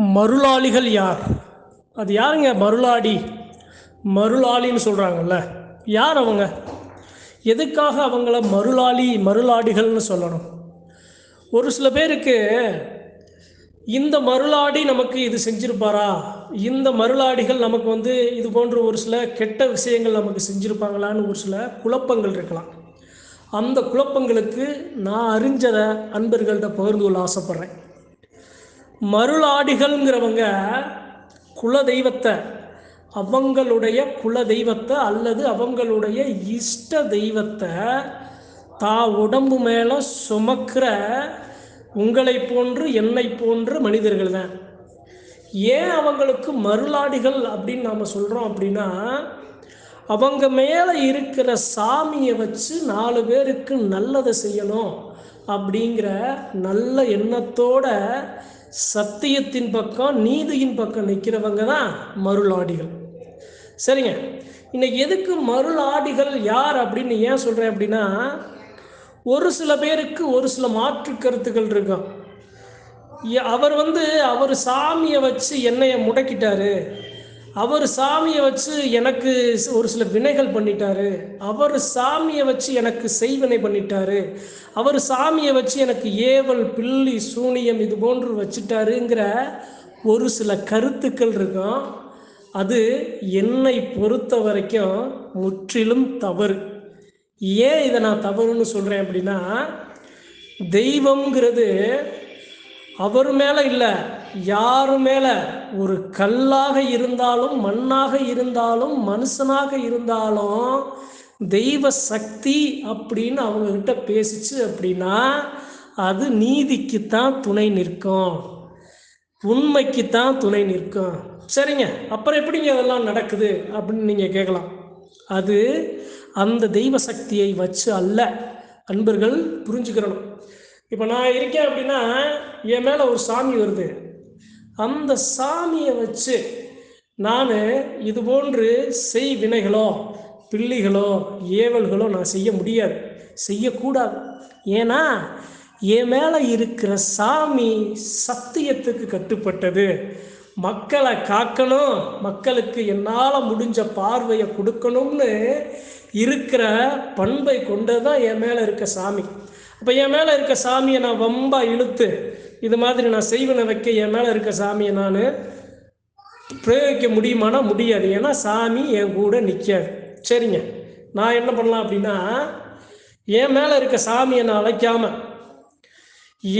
மருளாளிகள் யார்? அது யாருங்க மருளாடி? மருளாளின்னு சொல்கிறாங்கல்ல யார் அவங்க? எதுக்காக அவங்கள மருளாளி மருளாடிகள்னு சொல்லணும்? ஒரு சில பேருக்கு இந்த மருளாடி நமக்கு இது செஞ்சுருப்பாரா? இந்த மருளாடிகள் நமக்கு வந்து இது போன்ற ஒரு சில கெட்ட விஷயங்கள் நமக்கு செஞ்சுருப்பாங்களான்னு ஒரு சில குழப்பங்கள் இருக்கலாம். அந்த குழப்பங்களுக்கு நான் அறிஞ்சதை அன்பர்கள்ட்ட பகிர்ந்து கொள்ள ஆசைப்பட்றேன். மருளாடிகள்ங்கிறவங்க குல தெய்வத்தை அவங்களுடைய குல தெய்வத்தை அல்லது அவங்களுடைய இஷ்ட தெய்வத்தை தா உடம்பு மேலே சுமக்கிற உங்களை போன்று என்னை போன்று மனிதர்கள் தான். ஏன் அவங்களுக்கு மருளாடிகள் அப்படின்னு நாம் சொல்கிறோம் அப்படின்னா அவங்க மேலே இருக்கிற சாமியை வச்சு நாலு பேருக்கு நல்லதை செய்யணும் அப்படிங்கிற நல்ல எண்ணத்தோட சத்தியத்தின் பக்கம் நீதியின் பக்கம் நிற்கிறவங்க தான் மருளாடிகள். சரிங்க. இன்னைக்கு எதுக்கு மருளாடிகள் யார் அப்படின்னு ஏன் சொல்கிறேன் அப்படின்னா ஒரு சில பேருக்கு ஒரு சில மாற்று கருத்துக்கள் இருக்கும். அவர் வந்து அவர் சாமியை வச்சு என்னைய முடக்கிட்டாரு. அவர் சாமியை வச்சு எனக்கு ஒரு சில வினைகள் பண்ணிட்டாரு. அவர் சாமியை வச்சு எனக்கு செய்வினை பண்ணிட்டாரு. அவர் சாமியை வச்சு எனக்கு ஏவல் பில்லி சூனியம் இது போன்று வச்சுட்டாருங்கிற ஒரு சில கருத்துக்கள் இருக்கும். அது என்னை பொறுத்த வரைக்கும் முற்றிலும் தவறு. ஏன் இதை நான் தவறுன்னு சொல்கிறேன் அப்படின்னா தெய்வம்ங்கிறது அவர் மேலே இல்லை. யார் மேலே ஒரு கல்லாக இருந்தாலும் மண்ணாக இருந்தாலும் மனுஷனாக இருந்தாலும் தெய்வ சக்தி அப்படின்னு அவங்கக்கிட்ட பேசிச்சு அப்படின்னா அது நீதிக்குத்தான் துணை நிற்கும். உண்மைக்குத்தான் துணை நிற்கும். சரிங்க. அப்புறம் எப்படிங்க அதெல்லாம் நடக்குது அப்படின்னு நீங்கள் கேட்கலாம். அது அந்த தெய்வ சக்தியை வச்சு அல்ல. அன்பர்கள் புரிஞ்சுக்கிறணும். இப்போ நான் இருக்கேன் அப்படின்னா என் மேலே ஒரு சாமி வருது. அந்த சாமியை வச்சு நான் இது போன்று செய் வினைகளோ பிள்ளைகளோ ஏவல்களோ நான் செய்ய முடியாது. செய்யக்கூடாது. ஏன்னா என் மேலே இருக்கிற சாமி சத்தியத்துக்கு கட்டுப்பட்டது. மக்களை காக்கணும் மக்களுக்கு என்னால் முடிஞ்ச பார்வையை கொடுக்கணும்னு இருக்கிற பண்பை கொண்டது தான் என் மேலே இருக்க சாமி. அப்போ என் மேலே இருக்க சாமியை நான் வம்பா இழுத்து இது மாதிரி நான் செய்வன வைக்க என் மேலே இருக்க சாமியை நான் பிரயோகிக்க முடியுமானா முடியாது. ஏன்னா சாமி என் கூட நிற்காது சரிங்க. நான் என்ன பண்ணலாம் அப்படின்னா என் மேலே இருக்க சாமியை நான் அழைக்காம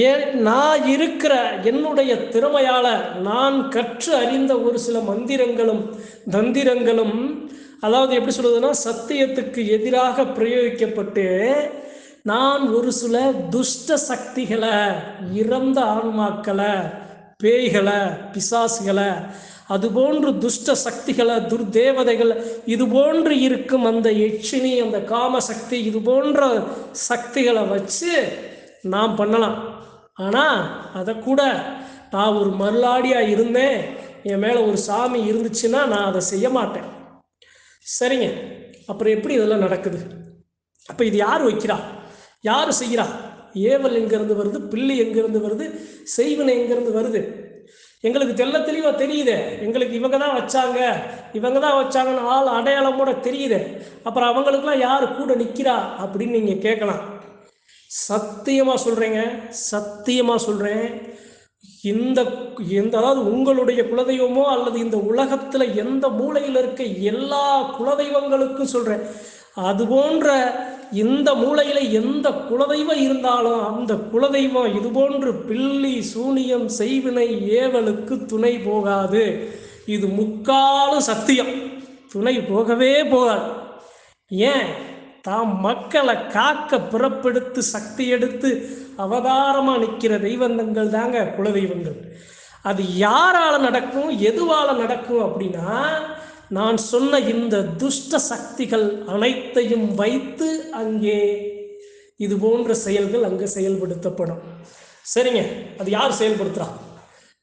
ஏன் நான் இருக்கிற என்னுடைய திறமையால் நான் கற்று அறிந்த ஒரு சில மந்திரங்களும் தந்திரங்களும் அதாவது எப்படி சொல்றதுன்னா சத்தியத்துக்கு எதிராக பிரயோகிக்கப்பட்டு நான் ஒரு சில துஷ்ட சக்திகளை இறந்த ஆன்மாக்களை பேய்களை பிசாசுகளை அது போன்று துஷ்ட சக்திகளை துர்தேவதைகள் இது போன்று இருக்கும் அந்த எச்சினி அந்த காம சக்தி இது போன்ற சக்திகளை வச்சு நாம் பண்ணலாம். ஆனால் அதை கூட நான் ஒரு மருளாடியாக இருந்தேன். என் மேலே ஒரு சாமி இருந்துச்சுன்னா நான் அதை செய்ய மாட்டேன். சரிங்க. அப்புறம் எப்படி இதெல்லாம் நடக்குது? அப்போ இது யார் வைக்கிறா? யார் செய்கிறா? ஏவல் எங்கேருந்து வருது? பில்லு எங்கேருந்து வருது? செய்வனை எங்கேருந்து வருது? எங்களுக்கு தெல்ல தெளிவாக தெரியுதே. எங்களுக்கு இவங்க தான் வச்சாங்க. இவங்க தான் வச்சாங்கன்னு ஆள் அடையாளமோட தெரியுதே. அப்புறம் அவங்களுக்கெல்லாம் யார் கூட நிற்கிறா அப்படின்னு நீங்கள் கேட்கலாம். சத்தியமாக சொல்கிறேங்க சத்தியமாக சொல்கிறேன் இந்த எந்த அதாவது உங்களுடைய குலதெய்வமோ அல்லது இந்த உலகத்தில் எந்த மூலையில் இருக்க எல்லா குலதெய்வங்களுக்கும் சொல்கிறேன் அது போன்ற இந்த மூலையில் எந்த குலதெய்வம் இருந்தாலும் அந்த குலதெய்வம் இது போன்று பில்லி சூனியம் செய்வினை ஏவலுக்கு துணை போகாது. இது முக்காலும் சத்தியம். துணை போகவே போகாது. ஏன்? தாம் மக்களை காக்க பிறப்பெடுத்து சக்தி எடுத்து அவதாரமாக நிற்கிற தெய்வந்தங்கள் தாங்க குலதெய்வங்கள். அது யாரால் நடக்கும் எதுவால் நடக்கும் அப்படின்னா நான் சொன்ன இந்த துஷ்ட சக்திகள் அனைத்தையும் வைத்து அங்கே இது போன்ற செயல்கள் அங்கே செயல்படுத்தப்படும். சரிங்க. அது யார் செயல்படுத்துகிறா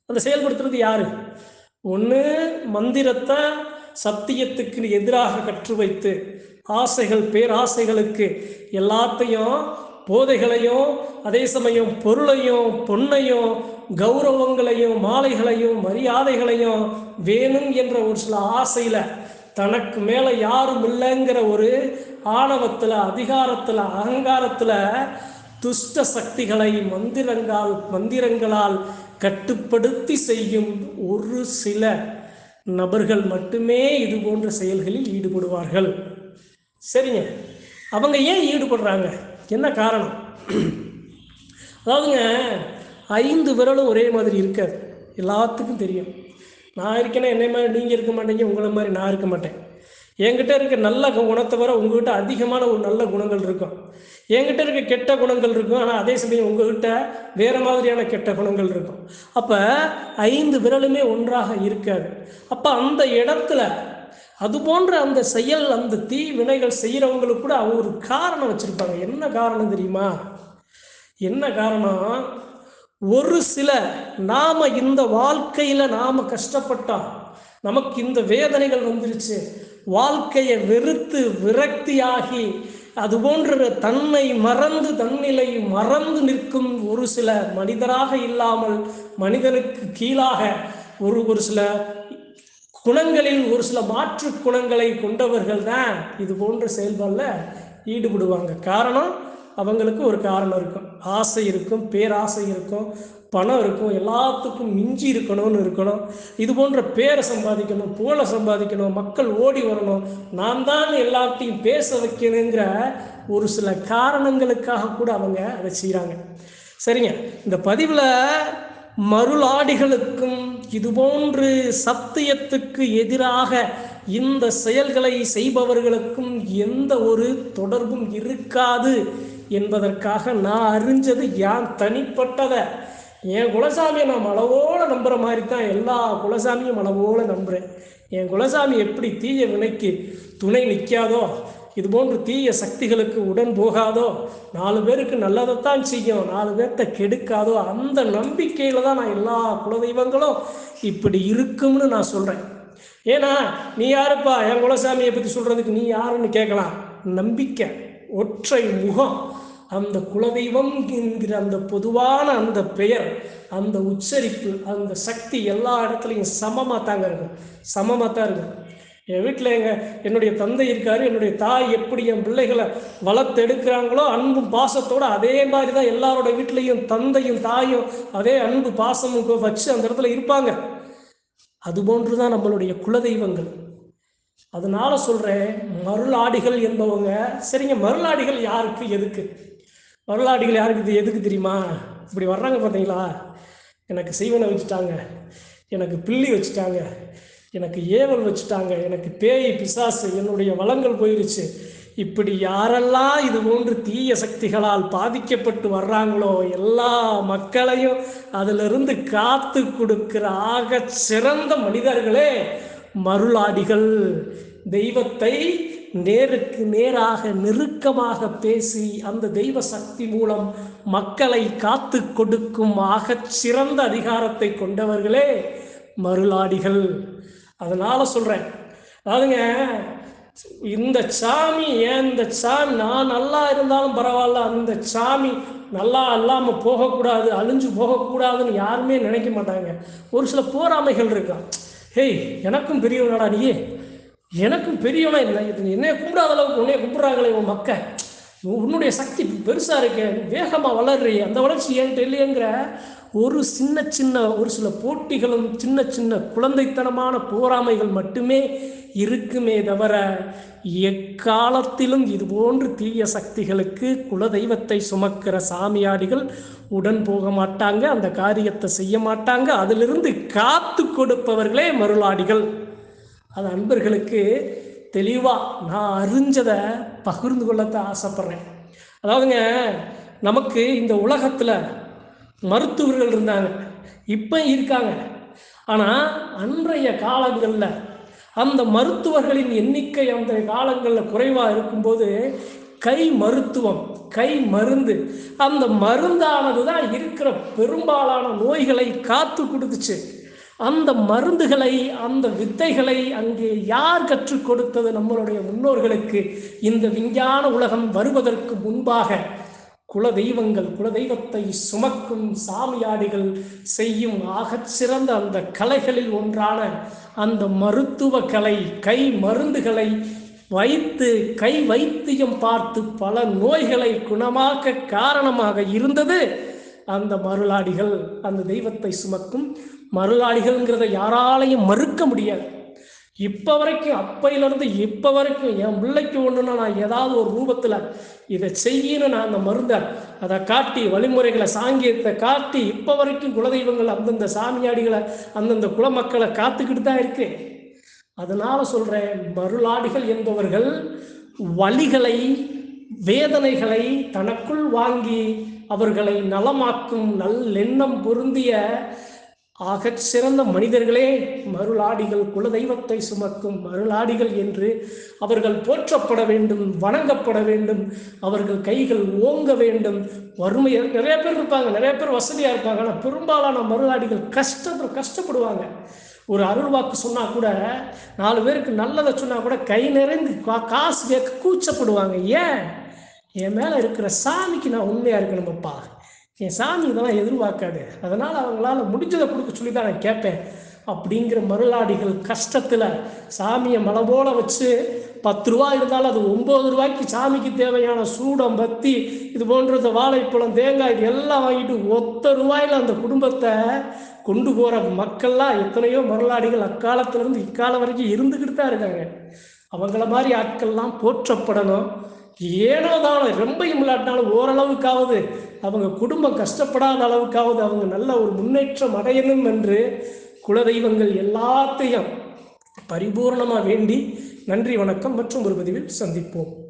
அந்த செயல்படுத்துறது யாரு? ஒன்று மந்திரத்தை சத்தியத்துக்கு எதிராக கற்று வைத்து ஆசைகள் பேராசைகளுக்கு எல்லாத்தையும் போதைகளையும் அதே சமயம் பொருளையும் பொன்னையும் கௌரவங்களையும் மாலைகளையும் மரியாதைகளையும் வேணும் என்ற ஒரு சில ஆசையில் தனக்கு மேலே யாரும் இல்லைங்கிற ஒரு ஆணவத்தில் அதிகாரத்தில் அகங்காரத்தில் துஷ்ட சக்திகளை மந்திரங்கால் மந்திரங்களால் கட்டுப்படுத்தி செய்யும் ஒரு சில நபர்கள் மட்டுமே இது போன்ற செயல்களில் ஈடுபடுவார்கள். சரிங்க. அவங்க ஏன் ஈடுபடுறாங்க? என்ன காரணம்? அதாவதுங்க ஐந்து விரலும் ஒரே மாதிரி இருக்காது எல்லாத்துக்கும் தெரியும். நான் இருக்கேன்னா என்னை மாதிரி நீங்கள் இருக்க மாட்டீங்க உங்களை மாதிரி நான் இருக்க மாட்டேன். என்கிட்ட இருக்க நல்ல குணத்தை வர உங்ககிட்ட அதிகமான ஒரு நல்ல குணங்கள் இருக்கும். என்கிட்ட இருக்க கெட்ட குணங்கள் இருக்கும் ஆனால் அதே சமயம் உங்ககிட்ட வேறு மாதிரியான கெட்ட குணங்கள் இருக்கும். அப்போ ஐந்து விரலுமே ஒன்றாக இருக்காது. அப்போ அந்த இடத்துல அது போன்ற அந்த செயல் அந்த தீ வினைகள் செய்கிறவங்களுக்கு கூட அவங்க ஒரு காரணம் வச்சுருப்பாங்க. என்ன காரணம் தெரியுமா? என்ன காரணம்? ஒரு சில நாம இந்த வாழ்க்கையில நாம கஷ்டப்பட்டோம் நமக்கு இந்த வேதனைகள் வந்துருச்சு. வாழ்க்கையை வெறுத்து விரக்தியாகி அது போன்ற தன்னை மறந்து தன்னிலை மறந்து நிற்கும் ஒரு சில மனிதராக இல்லாமல் மனிதனுக்கு கீழாக ஒரு ஒரு சில குணங்களில் ஒரு சில மாற்று குணங்களை கொண்டவர்கள் தான் இது போன்ற செயல்பாடில் ஈடுபடுவாங்க. காரணம் அவங்களுக்கு ஒரு காரணம் இருக்கும். ஆசை இருக்கும் பேராசை இருக்கும் பணம் இருக்கும் எல்லாத்துக்கும் மிஞ்சி இருக்கணும்னு இருக்கணும். இது போன்ற பேரை சம்பாதிக்கணும் புகழை சம்பாதிக்கணும் மக்கள் ஓடி வரணும். நான் தான் எல்லாத்தையும் பேச வைக்கணுங்கிற ஒரு சில காரணங்களுக்காக கூட அவங்க அதை செய்கிறாங்க சரிங்க. இந்த பதிவில் மருளாடிகளுக்கும் இதுபோன்று சத்தியத்துக்கு எதிராக இந்த செயல்களை செய்பவர்களுக்கும் எந்த ஒரு தொடர்பும் இருக்காது. என்பதற்காக நான் அறிஞ்சது யான் தனிப்பட்டதை? என் குலசாமியை நான் அளவோடு நம்புகிற மாதிரி தான் எல்லா குலசாமியும் அளவோடு நம்புகிறேன் என் குலசாமி எப்படி தீய வினைக்கு துணை நிற்காதோ இது போன்று தீய சக்திகளுக்கு உடன் போகாதோ நாலு பேருக்கு நல்லதைத்தான் செய்யும் நாலு பேர்த்த கெடுக்காதோ அந்த நம்பிக்கையில் தான் நான் எல்லா குலதெய்வங்களும் இப்படி இருக்கும்னு நான் சொல்கிறேன் ஏன்னா நீ யாருப்பா? என் குலசாமியை பற்றி சொல்கிறதுக்கு நீ யாருன்னு கேட்கலாம். நம்பிக்கை ஒற்றை முகம். அந்த குலதெய்வம் என்கிற அந்த பொதுவான அந்த பெயர் அந்த உச்சரிப்பு அந்த சக்தி எல்லா இடத்துலையும் சமமாக தாங்க இருக்கும். சமமாக தான் இருக்கும். என் வீட்டில் எங்கள் என்னுடைய தந்தை இருக்காரு என்னுடைய தாய் எப்படி என் பிள்ளைகளை வளர்த்தெடுக்கிறாங்களோ அன்பும் பாசத்தோடு அதே மாதிரி தான் எல்லாரோட வீட்லேயும் தந்தையும் தாயும் அதே அன்பு பாசமும் வச்சு அந்த இடத்துல இருப்பாங்க. அதுபோன்று தான் நம்மளுடைய குலதெய்வங்கள். அதனால சொல்கிறேன் மருளாடிகள் என்பவங்க சரிங்க மருளாடிகள் யாருக்கு எதுக்கு? மருளாடிகள் யாருக்கு எதுக்கு தெரியுமா? இப்படி வர்றாங்க பார்த்தீங்களா எனக்கு செய்வனை வச்சுட்டாங்க. எனக்கு பில்லி வச்சுட்டாங்க. எனக்கு ஏவல் வச்சுட்டாங்க. எனக்கு பேய் பிசாசு என்னுடைய வளங்கள் போயிருச்சு. இப்படி யாரெல்லாம் இது போன்று தீய சக்திகளால் பாதிக்கப்பட்டு வர்றாங்களோ எல்லா மக்களையும் அதிலிருந்து காத்து கொடுக்கிற ஆக சிறந்த மனிதர்களே மருளாடிகள். தெய்வத்தை நேருக்கு நேராக நெருக்கமாக பேசி அந்த தெய்வ சக்தி மூலம் மக்களை காத்து கொடுக்கும் ஆகச் சிறந்த அதிகாரத்தை கொண்டவர்களே மருளாடிகள். அதனால சொல்றேன். அதாவதுங்க இந்த சாமி ஏன் இந்த சாமி நான் நல்லா இருந்தாலும் பரவாயில்ல அந்த சாமி நல்லா இல்லாமல் போகக்கூடாது அழிஞ்சு போகக்கூடாதுன்னு யாருமே நினைக்க மாட்டாங்க. ஒரு சில போராமைகள் இருக்கான் ஹேய் எனக்கும் பெரியவனாடா நீயே. எனக்கும் பெரியவனா இல்லை. இது என்னைய கும்பிடாத அளவுக்கு உன்னைய கும்பிட்றாங்களே உன் மக்க உன்னுடைய சக்தி பெருசாக இருக்கு. வேகமாக வளர்றீ. அந்த வளர்ச்சி என்கிட்ட இல்லையங்கிற ஒரு சின்ன சின்ன ஒரு சில போட்டிகளும் சின்ன சின்ன குழந்தைத்தனமான போராமைகள் மட்டுமே இருக்குமே தவிர எக்காலத்திலும் இது போன்று தீய சக்திகளுக்கு குலதெய்வத்தை சுமக்கிற சாமியாடிகள் உடன் போக மாட்டாங்க. அந்த காரியத்தை செய்ய மாட்டாங்க. அதிலிருந்து காத்து கொடுப்பவர்களே மருளாடிகள். அது அன்பர்களுக்கு தெளிவாக நான் அறிஞ்சதை பகிர்ந்து கொள்ளத்தான் ஆசைப்பட்றேன். அதாவதுங்க நமக்கு இந்த உலகத்தில் மருத்துவர்கள் இருந்தாங்க. இப்போ இருக்காங்க. ஆனால் அன்றைய காலங்களில் அந்த மருத்துவர்களின் எண்ணிக்கை அந்த காலங்களில் குறைவாக இருக்கும்போது கை மருத்துவம் கை மருந்து அந்த மருந்தானது தான் இருக்கிற பெரும்பாலான நோய்களை காத்து கொடுத்துச்சு. அந்த மருந்துகளை அந்த வித்தைகளை அங்கே யார் கற்றுக் கொடுத்தது நம்மளுடைய முன்னோர்களுக்கு? இந்த விஞ்ஞான உலகம் வருவதற்கு முன்பாக குல தெய்வங்கள் குல தெய்வத்தை சுமக்கும் சாமியாடிகள் செய்யும் ஆகச்சிறந்த அந்த கலைகளில் ஒன்றான அந்த மருத்துவ கலை கை மருந்துகளை வைத்து கை வைத்தியம் பார்த்து பல நோய்களை குணமாக்க காரணமாக இருந்தது. அந்த மருளாடிகள் அந்த தெய்வத்தை சுமக்கும் மருளாடிகள்ங்கிறத யாராலையும் மறுக்க முடியாது. இப்போ வரைக்கும் அப்பையிலேருந்து இப்போ வரைக்கும் என் பிள்ளைக்கு ஒன்றுனா நான் ஏதாவது ஒரு ரூபத்தில் இதை செய்யணும் நான் அந்த மருந்தை அதை காட்டி வழிமுறைகளை சாங்கியத்தை காட்டி இப்போ வரைக்கும் குலதெய்வங்கள் அந்தந்த சாமியாடிகளை அந்தந்த குலமக்களை காத்துக்கிட்டு தான் இருக்கு. அதனால சொல்கிறேன் மருளாடிகள் என்பவர்கள் வலிகளை வேதனைகளை தனக்குள் வாங்கி அவர்களை நலமாக்கும் நல்லெண்ணம் பொருந்திய ஆகச் சிறந்த மனிதர்களே மருளாடிகள் குலதெய்வத்தை சுமக்கும் மருளாடிகள் என்று அவர்கள் போற்றப்பட வேண்டும் வணங்கப்பட வேண்டும் அவர்கள் கைகள் ஓங்க வேண்டும். வறுமை நிறைய பேர் இருப்பாங்க நிறைய பேர் வசதியாக இருப்பாங்க ஆனால் பெரும்பாலான மருளாடிகள் கஷ்டத்தில் கஷ்டப்படுவாங்க. ஒரு அருள் வாக்கு சொன்னால் கூட நாலு பேருக்கு நல்லதை சொன்னால் கூட கை நிறைந்து கா- காசு கேட்க கூச்சப்படுவாங்க. ஏன்? என் மேலே இருக்கிற சாமிக்கு நான் உண்மையாக இருக்கணுமப்பா என் சாமி இதெல்லாம் எதிர்பார்க்காது. அதனால் அவங்களால முடிஞ்சதை கொடுக்க சொல்லி தான் நான் கேட்பேன். அப்படிங்கிற மருளாடிகள் கஷ்டத்தில் சாமியை மலை போல வச்சு பத்து ரூபா இருந்தாலும் அது ஒம்பது ரூபாய்க்கு சாமிக்கு தேவையான சூடம் பத்தி இது போன்றது வாழைப்பழம் தேங்காய் இது எல்லாம் வாங்கிட்டு ஒத்த ரூபாயில் அந்த குடும்பத்தை கொண்டு போகிற மக்கள்லாம் எத்தனையோ மருளாடிகள் அக்காலத்திலேருந்து இக்காலம் வரைக்கும் இருந்துக்கிட்டு தான் இருக்காங்க. அவங்கள மாதிரி ஆட்கள்லாம் போற்றப்படணும். ஏனோ தானோ ரொம்பையும் இல்லாட்டினாலும் ஓரளவுக்காவது அவங்க குடும்பம் கஷ்டப்படாத அளவுக்காவது அவங்க நல்ல ஒரு முன்னேற்றம் அடையணும் என்று குலதெய்வங்கள் எல்லாத்தையும் பரிபூர்ணமாக வேண்டி நன்றி வணக்கம் மற்றும் ஒரு பதிவில் சந்திப்போம்.